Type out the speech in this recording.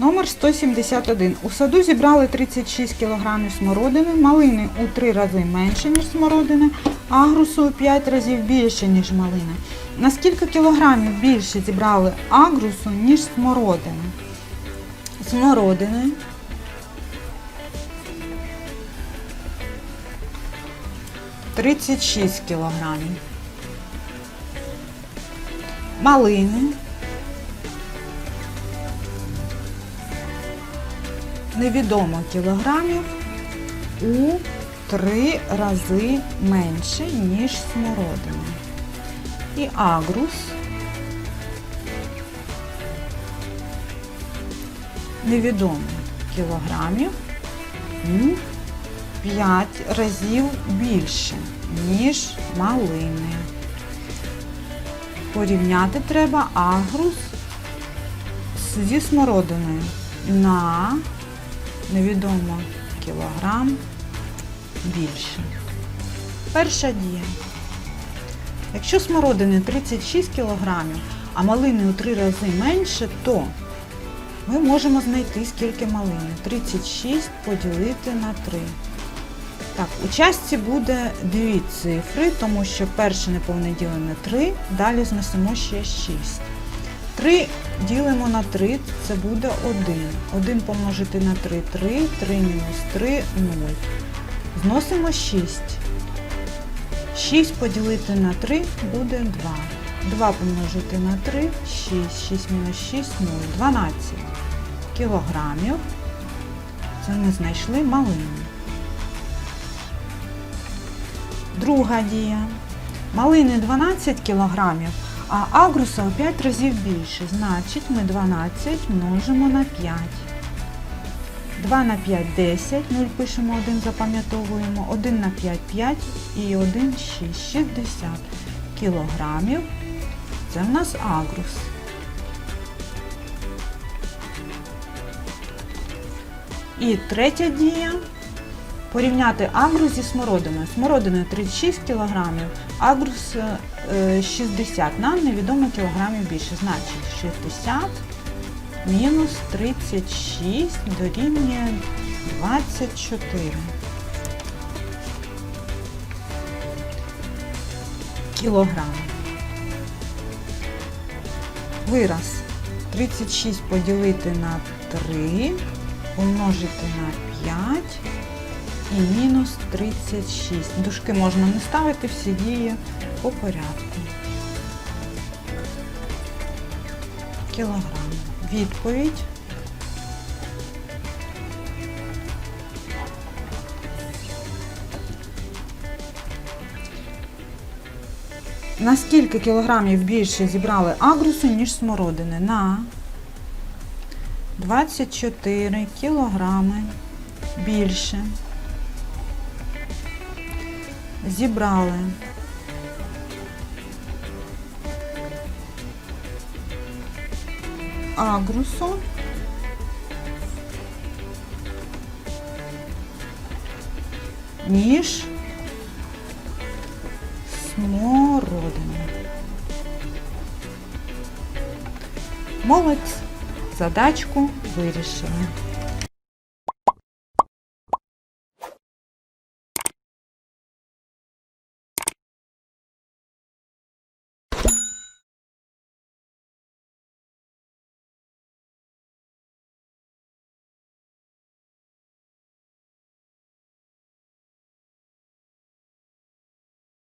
Номер 171. У саду зібрали 36 кг смородини, малини у 3 рази менше, ніж смородини, агрусу у 5 разів більше, ніж малини. На скільки кілограмів більше зібрали агрусу, ніж смородини? Смородини. Тридцять шість кілограмів. Малини. Невідомо кілограмів у три рази менше, ніж смородина. І агрус невідомо кілограмів у 5 разів більше, ніж малини. Порівняти треба агрус зі смородиною на невідомо кілограм більше. Перша дія. Якщо смородини 36 кг, а малини у 3 рази менше, то ми можемо знайти скільки малини. 36 поділити на 3. Так, у частці буде дві цифри, тому що перше неповне ділене 3, далі знесемо ще 6. 3 ділимо на 3, це буде 1. 1 помножити на 3 3, 3 мінус 3 0. Зносимо 6. 6 поділити на 3 буде 2. 2 помножити на 3 6. 6 мінус 6 0. 12 кілограмів. Це ми знайшли малину. Друга дія. Малини 12 кілограмів, а агруса у 5 разів більше. Значить, ми 12 множимо на 5. 2 на 5 10, 0 пишемо 1, запам'ятовуємо, 1 на 5 5 і 1 6, 60 кілограмів. Це в нас агрус. І третя дія. Порівняти агрус зі смородиною. Смородиною 36 кг, агрус е, 60 нам невідомо кілограмів більше. Значить 60 мінус 36 дорівнює 24. Кілограми. Вираз 36 поділити на 3, помножити на 5 і мінус 36. Дужки можна не ставити, всі дії по порядку. Кілограм. Відповідь. На скільки кілограмів більше зібрали агрусу, ніж смородини? На 24 кілограми більше зібрали агрусу ніж смородину. Молодь, задачку вирішили.